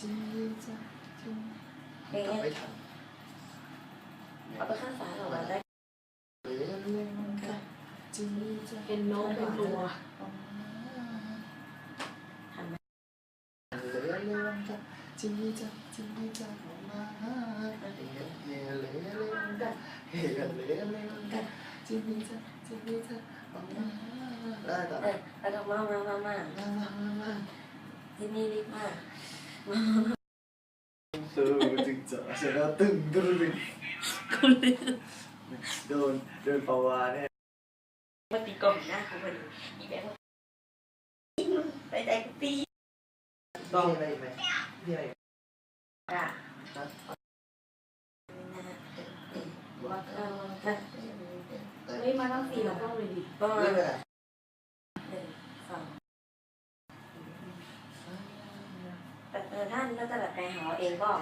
จีจ้าจีเพลงกลับเนี้ยไม่ทันเอาไปข้างซ้ายของเราได้เล่นเล่นกันจีจ้าเป็นโน้ตเป็นตัวทันไหมเล่นเล่นกันจีจ้าจีจ้าออกมาเฮ้เฮ้เล่นเล่นกันเฮ้เล่นเล่นกันจีจ้าจีจ้าออกมาได้ต่อเออแล้วก็มามามามามามามามาที่นี่รีบมาก สู้จึงจะชนะตึงตึงตึงคุณลืมโดนโดนปาวาเนี่ยมาตีกล่องหน้าเขาพอดีอีแบบว่าไปใจกูตีต้องอะไรไหมพี่อะไรอะว่าเราจะเฮ้ยมาทั้งสี่เราต้องเลยดิก็เรื่องอะไร หนึ่งสอง แต่เออท่านก็จะแบบไปหาเองก็ออก